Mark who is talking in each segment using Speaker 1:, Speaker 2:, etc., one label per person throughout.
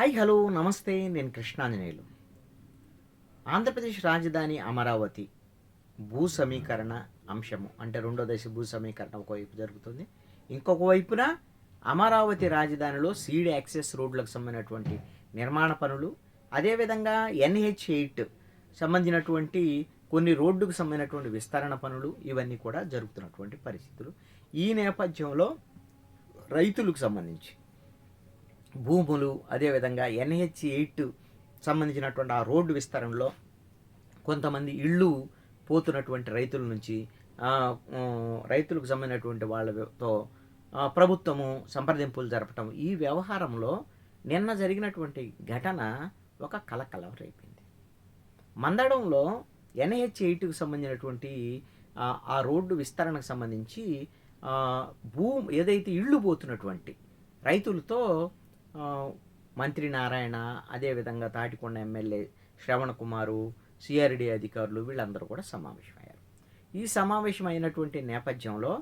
Speaker 1: Hi hello నమస్తే నేను కృష్ణాంజనేయులు. ఆంధ్రప్రదేశ్ రాజధాని అమరావతి భూ సమీకరణ అంశము అంటే రెండో దశ భూ సమీకరణ ఒకవైపు జరుగుతుంది. ఇంకొక వైపున అమరావతి రాజధానిలో సీడ్ యాక్సెస్ రోడ్లకు సంబంధించినటువంటి నిర్మాణ పనులు అదేవిధంగా ఎన్హెచ్ ఎయిట్ సంబంధించినటువంటి కొన్ని రోడ్డుకు సంబంధించినటువంటి విస్తరణ పనులు ఇవన్నీ కూడా జరుగుతున్నటువంటి పరిస్థితులు. ఈ నేపథ్యంలో రైతులకు సంబంధించి భూములు అదేవిధంగా ఎన్హెచ్ ఎయిట్ సంబంధించినటువంటి ఆ రోడ్డు విస్తరణలో కొంతమంది ఇళ్ళు పోతున్నటువంటి రైతుల నుంచి రైతులకు సంబంధించినటువంటి వాళ్ళతో ప్రభుత్వము సంప్రదింపులు జరపటం. ఈ వ్యవహారంలో నిన్న జరిగినటువంటి ఘటన ఒక కలకలం రేపింది మందడంలో ఎన్హెచ్ ఎయిట్కి సంబంధించినటువంటి ఆ, రోడ్డు విస్తరణకు సంబంధించి భూ ఏదైతే ఇళ్ళు పోతున్నటువంటి రైతులతో మంత్రి నారాయణ అదేవిధంగా తాటికొండ ఎమ్మెల్యే శ్రవణ కుమారు సిఆర్డి అధికారులు వీళ్ళందరూ కూడా సమావేశమయ్యారు. ఈ సమావేశం అయినటువంటి నేపథ్యంలో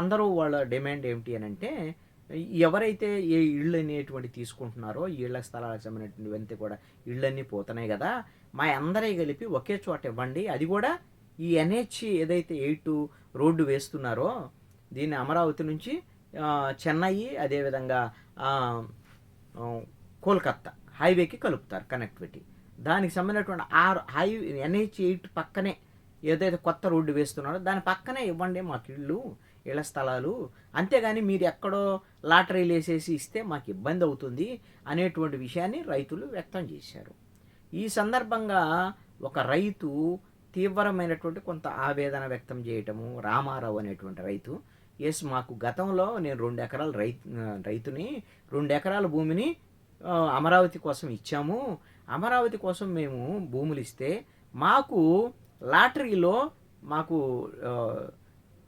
Speaker 1: అందరూ వాళ్ళ డిమాండ్ ఏమిటి అని అంటే ఎవరైతే ఏ ఇళ్ళు అనేటువంటి తీసుకుంటున్నారో ఈ ఇళ్ళ స్థలాలకు సంబంధించినటువంటి కూడా ఇళ్ళన్నీ పోతున్నాయి కదా మా అందరూ కలిపి ఒకే చోట ఇవ్వండి. అది కూడా ఈ ఎన్హెచ్ ఏదైతే ఎయిట్ రోడ్డు వేస్తున్నారో దీన్ని అమరావతి నుంచి చెన్నై అదేవిధంగా కోల్కత్తా. హైవేకి కలుపుతారు కనెక్టివిటీ. దానికి సంబంధించినటువంటి ఆ హైవే ఎన్హెచ్ ఎయిట్ పక్కనే ఏదైతే కొత్త రోడ్డు వేస్తున్నారో దాని పక్కనే ఇవ్వండి మాకు ఇళ్ళు ఇళ్ళ స్థలాలు. అంతేగాని మీరు ఎక్కడో లాటరీలు వేసేసి ఇస్తే మాకు ఇబ్బంది అవుతుంది అనేటువంటి విషయాన్ని రైతులు వ్యక్తం చేశారు. ఈ సందర్భంగా ఒక రైతు తీవ్రమైనటువంటి కొంత ఆవేదన వ్యక్తం చేయటము రామారావు అనేటువంటి రైతు ఎస్ మాకు గతంలో నేను రెండు ఎకరాల రైతు రైతుని రెండు ఎకరాల భూమిని అమరావతి కోసం ఇచ్చాము. అమరావతి కోసం మేము భూములు ఇస్తే మాకు లాటరీలో మాకు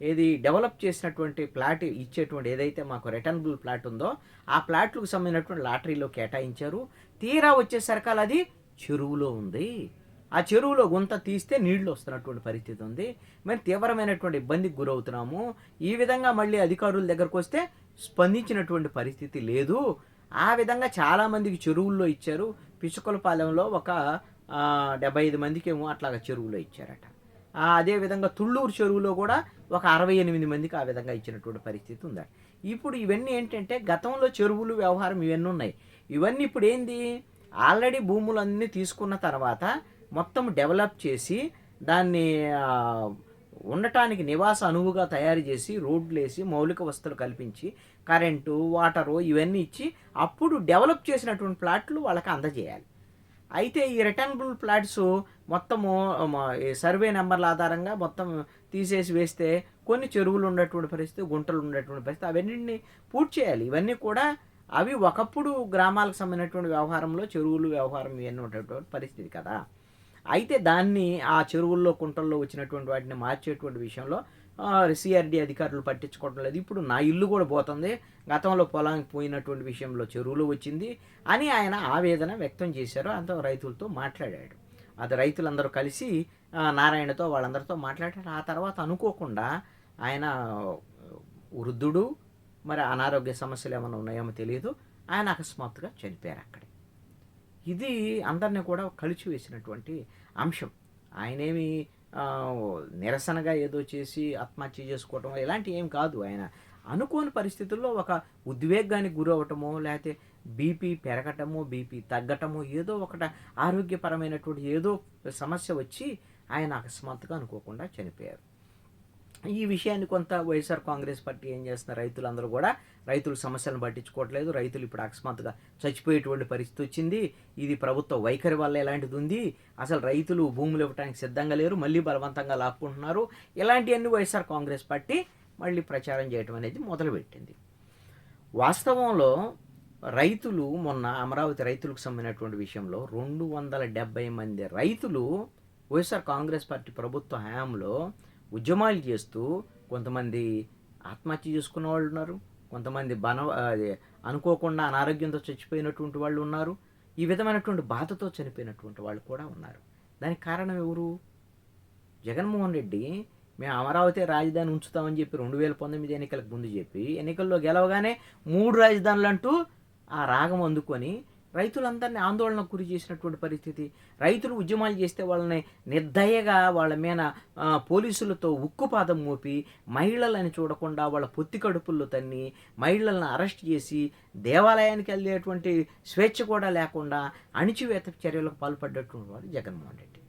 Speaker 1: ఏది డెవలప్ చేసినటువంటి ప్లాట్ ఇచ్చేటువంటి ఏదైతే మాకు రిటర్నబుల్ ప్లాట్ ఉందో ఆ ప్లాట్లకు సంబంధించినటువంటి లాటరీలో కేటాయించారు. తీరా వచ్చేసరికి అది చెరువులో ఉంది. ఆ చెరువులో గుంత తీస్తే నీళ్ళు వస్తున్నటువంటి పరిస్థితి ఉంది. మరి తీవ్రమైనటువంటి ఇబ్బందికి గురవుతున్నాము. ఈ విధంగా మళ్ళీ అధికారుల దగ్గరకు వస్తే స్పందించినటువంటి పరిస్థితి లేదు. ఆ విధంగా చాలామందికి చెరువుల్లో ఇచ్చారు. పిచుకలపాలెంలో ఒక డెబ్బై ఐదు మందికి ఏమో అట్లాగా చెరువులో ఇచ్చారట. అదేవిధంగా తుళ్ళూరు చెరువులో కూడా ఒక అరవై ఎనిమిది మందికి ఆ విధంగా ఇచ్చినటువంటి పరిస్థితి ఉంది. ఇప్పుడు ఇవన్నీ ఏంటంటే గతంలో చెరువులు వ్యవహారం ఇవన్నీ ఉన్నాయి. ఇవన్నీ ఇప్పుడు ఏంది? ఆల్రెడీ భూములన్నీ తీసుకున్న తర్వాత మొత్తం డెవలప్ చేసి దాన్ని ఉండటానికి నివాస అనువుగా తయారు చేసి రోడ్లు వేసి మౌలిక వసతులు కల్పించి కరెంటు వాటరు ఇవన్నీ ఇచ్చి అప్పుడు డెవలప్ చేసినటువంటి ప్లాట్లు వాళ్ళకి అందజేయాలి. అయితే ఈ రిటర్నబుల్ ప్లాట్స్ మొత్తము సర్వే నెంబర్ల ఆధారంగా మొత్తం తీసేసి వేస్తే కొన్ని చెరువులు ఉన్నటువంటి పరిస్థితి గుంటలు ఉన్నటువంటి పరిస్థితి అవన్నీ పూర్తి చేయాలి. ఇవన్నీ కూడా అవి ఒకప్పుడు గ్రామాలకు సంబంధించినటువంటి వ్యవహారంలో చెరువులు వ్యవహారం ఇవన్నీ ఉన్నటువంటి పరిస్థితి కదా. అయితే దాన్ని ఆ చెరువుల్లో కుంటల్లో వచ్చినటువంటి వాటిని మార్చేటువంటి విషయంలో సిఆర్డి అధికారులు పట్టించుకోవడం లేదు. ఇప్పుడు నా ఇల్లు కూడా పోతుంది. గతంలో పొలానికి పోయినటువంటి విషయంలో చెరువులు వచ్చింది అని ఆయన ఆవేదన వ్యక్తం చేశారు. అంత రైతులతో మాట్లాడాడు. అది రైతులందరూ కలిసి నారాయణతో వాళ్ళందరితో మాట్లాడారు. ఆ తర్వాత అనుకోకుండా ఆయన వృద్ధుడు మరి అనారోగ్య సమస్యలు ఏమైనా ఉన్నాయేమో తెలియదు. ఆయన అకస్మాత్తుగా చనిపోయారు అక్కడే ఇది అందరినీ కూడా కలిచి వేసినటువంటి అంశం. ఆయనేమి నిరసనగా ఏదో చేసి ఆత్మహత్య చేసుకోవటం ఇలాంటివి ఏం కాదు ఆయన. అనుకోని పరిస్థితుల్లో ఒక ఉద్వేగానికి గురవటమో లేకపోతే బీపీ పెరగటమో బీపీ తగ్గటమో ఏదో ఒకట ఆరోగ్యపరమైనటువంటి ఏదో సమస్య వచ్చి ఆయన అకస్మాత్తుగా అనుకోకుండా చనిపోయారు. ఈ విషయాన్ని కొంత వైఎస్ఆర్ కాంగ్రెస్ పార్టీ ఏం చేస్తున్నారు రైతులందరూ కూడా రైతుల సమస్యలను పట్టించుకోవట్లేదు. రైతులు ఇప్పుడు అకస్మాత్తుగా చచ్చిపోయేటువంటి పరిస్థితి వచ్చింది. ఇది ప్రభుత్వ వైఖరి వల్ల ఎలాంటిది ఉంది? అసలు రైతులు భూములు ఇవ్వడానికి సిద్ధంగా లేరు. మళ్ళీ బలవంతంగా లాక్కుంటున్నారు. ఇలాంటివన్నీ వైఎస్ఆర్ కాంగ్రెస్ పార్టీ మళ్ళీ ప్రచారం చేయడం అనేది మొదలుపెట్టింది. వాస్తవంలో రైతులు మొన్న అమరావతి రైతులకు సంబంధించినటువంటి విషయంలో రెండు వందల డెబ్బై మంది రైతులు వైఎస్ఆర్ కాంగ్రెస్ పార్టీ ప్రభుత్వ హయాంలో ఉద్యమాలు చేస్తూ కొంతమంది ఆత్మహత్య చేసుకున్న వాళ్ళు ఉన్నారు. కొంతమంది బన అది అనుకోకుండా అనారోగ్యంతో చచ్చిపోయినటువంటి వాళ్ళు ఉన్నారు. ఈ విధమైనటువంటి బాధతో చనిపోయినటువంటి వాళ్ళు కూడా ఉన్నారు. దానికి కారణం ఎవరు? జగన్మోహన్ రెడ్డి. మేము అమరావతి రాజధాని ఉంచుతామని చెప్పి రెండు వేల పంతొమ్మిది ఎన్నికలకు ముందు చెప్పి ఎన్నికల్లో గెలవగానే మూడు రాజధానులు అంటూ ఆ రాగం అందుకొని రైతులందరినీ ఆందోళనకు గురి చేసినటువంటి పరిస్థితి. రైతులు ఉద్యమాలు చేస్తే వాళ్ళని నిర్దయగా వాళ్ళ మీద పోలీసులతో ఉక్కుపాదం మోపి మహిళలని చూడకుండా వాళ్ళ పొత్తి కడుపుల్లో తన్ని మహిళలను అరెస్ట్ చేసి దేవాలయానికి వెళ్ళేటువంటి స్వేచ్ఛ కూడా లేకుండా అణిచివేత చర్యలకు పాల్పడ్డటువంటి వాడు జగన్మోహన్ రెడ్డి.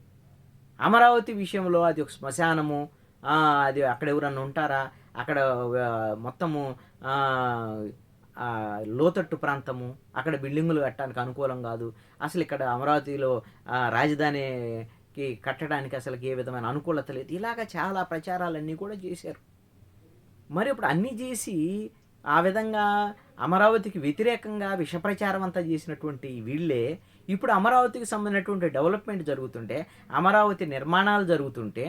Speaker 1: అమరావతి విషయంలో అది ఒక శ్మశానము అది అక్కడ ఎవరన్నా ఉంటారా? అక్కడ మొత్తము లోతట్టు ప్రాంతము అక్కడ బిల్డింగులు కట్టడానికి అనుకూలం కాదు. అసలు ఇక్కడ అమరావతిలో రాజధానికి కట్టడానికి అసలు ఏ విధమైన అనుకూలత లేదు. ఇలాగ చాలా ప్రచారాలన్నీ కూడా చేశారు. మరి ఇప్పుడు అన్నీ చేసి ఆ విధంగా అమరావతికి వ్యతిరేకంగా విష ప్రచారం అంతా చేసినటువంటి వీళ్ళే ఇప్పుడు అమరావతికి సంబంధించినటువంటి డెవలప్మెంట్ జరుగుతుంటే అమరావతి నిర్మాణాలు జరుగుతుంటే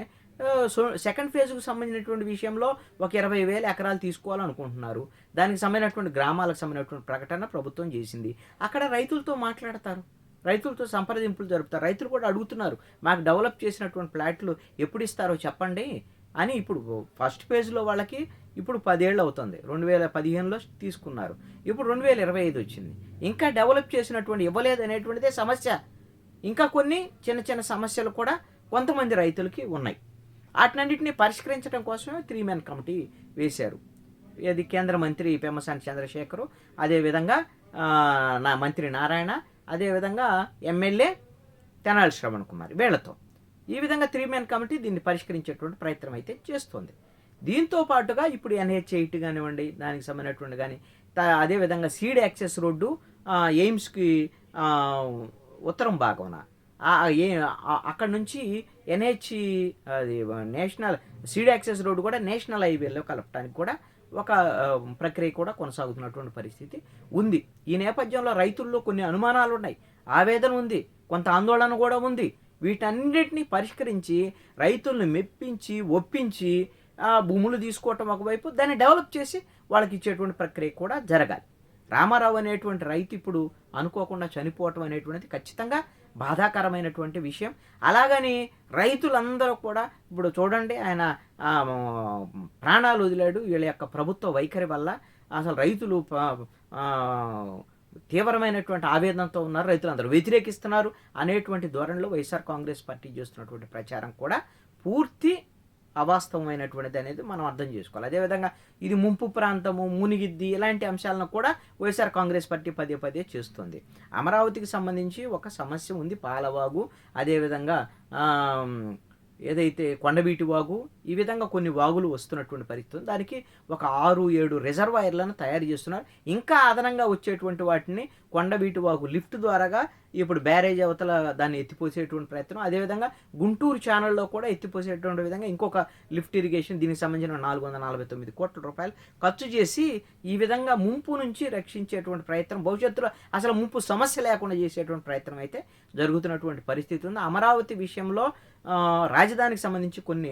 Speaker 1: సో సెకండ్ ఫేజ్కు సంబంధించినటువంటి విషయంలో ఒక ఇరవై వేల ఎకరాలు తీసుకోవాలనుకుంటున్నారు. దానికి సంబంధించినటువంటి గ్రామాలకు సంబంధించినటువంటి ప్రకటన ప్రభుత్వం చేసింది. అక్కడ రైతులతో మాట్లాడతారు. రైతులతో సంప్రదింపులు జరుపుతారు. రైతులు కూడా అడుగుతున్నారు మాకు డెవలప్ చేసినటువంటి ప్లాట్లు ఎప్పుడు ఇస్తారో చెప్పండి అని ఇప్పుడు ఫస్ట్ పేజ్లో వాళ్ళకి ఇప్పుడు పదేళ్ళు అవుతుంది. రెండు వేల పదిహేనులో తీసుకున్నారు. ఇప్పుడు రెండు వేల ఇరవై ఐదు వచ్చింది. ఇంకా డెవలప్ చేసినటువంటి ఇవ్వలేదు అనేటువంటిదే సమస్య. ఇంకా కొన్ని చిన్న చిన్న సమస్యలు కూడా కొంతమంది రైతులకి ఉన్నాయి. వాటినన్నింటినీ పరిష్కరించడం కోసమే త్రీ మెన్ కమిటీ వేశారు. ఇది కేంద్ర మంత్రి పెమ్మసాని చంద్రశేఖరు అదేవిధంగా నా మంత్రి నారాయణ అదేవిధంగా ఎమ్మెల్యే తెనాలి శ్రవణ్ కుమార్ వీళ్ళతో. ఈ విధంగా త్రీ మెన్ కమిటీ దీన్ని పరిష్కరించేటువంటి ప్రయత్నం అయితే చేస్తుంది. దీంతో పాటుగా ఇప్పుడు ఎన్హెచ్ ఎయిట్ కానివ్వండి దానికి సంబంధించినటువంటి కానీ అదేవిధంగా సీడ్ యాక్సెస్ రోడ్డు ఎయిమ్స్కి ఉత్తరం భాగంన అక్కడ నుంచి ఎన్హెచ్ అది నేషనల్ సీడ్ యాక్సెస్ రోడ్డు కూడా నేషనల్ హైవేలో కలపడానికి కూడా ఒక ప్రక్రియ కూడా కొనసాగుతున్నటువంటి పరిస్థితి ఉంది. ఈ నేపథ్యంలో రైతుల్లో కొన్ని అనుమానాలు ఉన్నాయి. ఆవేదన ఉంది. కొంత ఆందోళన కూడా ఉంది. వీటన్నిటిని పరిష్కరించి రైతుల్ని మెప్పించి ఒప్పించి భూములు తీసుకోవటం ఒకవైపు దాన్ని డెవలప్ చేసి వాళ్ళకి ఇచ్చేటువంటి ప్రక్రియ కూడా జరగాలి. రామారావు అనేటువంటి రైతు ఇప్పుడు అనుకోకుండా చనిపోవటం అనేటువంటిది ఖచ్చితంగా బాధాకరమైనటువంటి విషయం. అలాగని రైతులందరూ కూడా ఇప్పుడు చూడండి ఆయన ప్రాణాలు వదిలాడు వీళ్ళ యొక్క ప్రభుత్వ వైఖరి వల్ల. అసలు రైతులు తీవ్రమైనటువంటి ఆవేదనతో ఉన్నారు. రైతులందరూ వ్యతిరేకిస్తున్నారు అనేటువంటి ధోరణిలో వైఎస్ఆర్ కాంగ్రెస్ పార్టీ చేస్తున్నటువంటి ప్రచారం కూడా పూర్తి అవాస్తవమైనటువంటిది అనేది మనం అర్థం చేసుకోవాలి. అదేవిధంగా ఇది ముంపు ప్రాంతము మునిగిద్ది ఇలాంటి అంశాలను కూడా వైఎస్ఆర్ కాంగ్రెస్ పార్టీ పదే పదే చేస్తుంది. అమరావతికి సంబంధించి ఒక సమస్య ఉంది పాలవాగు. అదేవిధంగా ఏదైతే కొండవీటి వాగు ఈ విధంగా కొన్ని వాగులు వస్తున్నటువంటి పరిస్థితి ఉంది. దానికి ఒక ఆరు ఏడు రిజర్వాయర్లను తయారు చేస్తున్నారు. ఇంకా అదనంగా వచ్చేటువంటి వాటిని కొండవీటి వాగు లిఫ్ట్ ద్వారాగా ఇప్పుడు బ్యారేజ్ అవతల దాన్ని ఎత్తిపోసేటువంటి ప్రయత్నం. అదేవిధంగా గుంటూరు ఛానల్లో కూడా ఎత్తిపోసేటువంటి విధంగా ఇంకొక లిఫ్ట్ ఇరిగేషన్ దీనికి సంబంధించిన నాలుగు వందల నలభై తొమ్మిది కోట్ల రూపాయలు ఖర్చు చేసి ఈ విధంగా ముంపు నుంచి రక్షించేటువంటి ప్రయత్నం భవిష్యత్తులో అసలు ముంపు సమస్య లేకుండా చేసేటువంటి ప్రయత్నం అయితే జరుగుతున్నటువంటి పరిస్థితి ఉంది. అమరావతి విషయంలో రాజధానికి సంబంధించి కొన్ని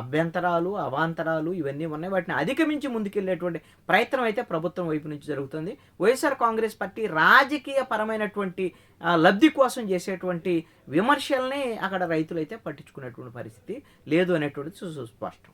Speaker 1: అభ్యంతరాలు అవాంతరాలు ఇవన్నీ ఉన్నాయి. వాటిని అధిగమించి ముందుకెళ్ళేటువంటి ప్రయత్నం అయితే ప్రభుత్వం వైపు నుంచి జరుగుతుంది. వైఎస్ఆర్ కాంగ్రెస్ పార్టీ రాజకీయ పరమైనటువంటి లబ్ధి కోసం చేసేటువంటి విమర్శల్ని అక్కడ రైతులైతే పట్టించుకునేటువంటి పరిస్థితి లేదు అనేటువంటిది సుస్పష్టం.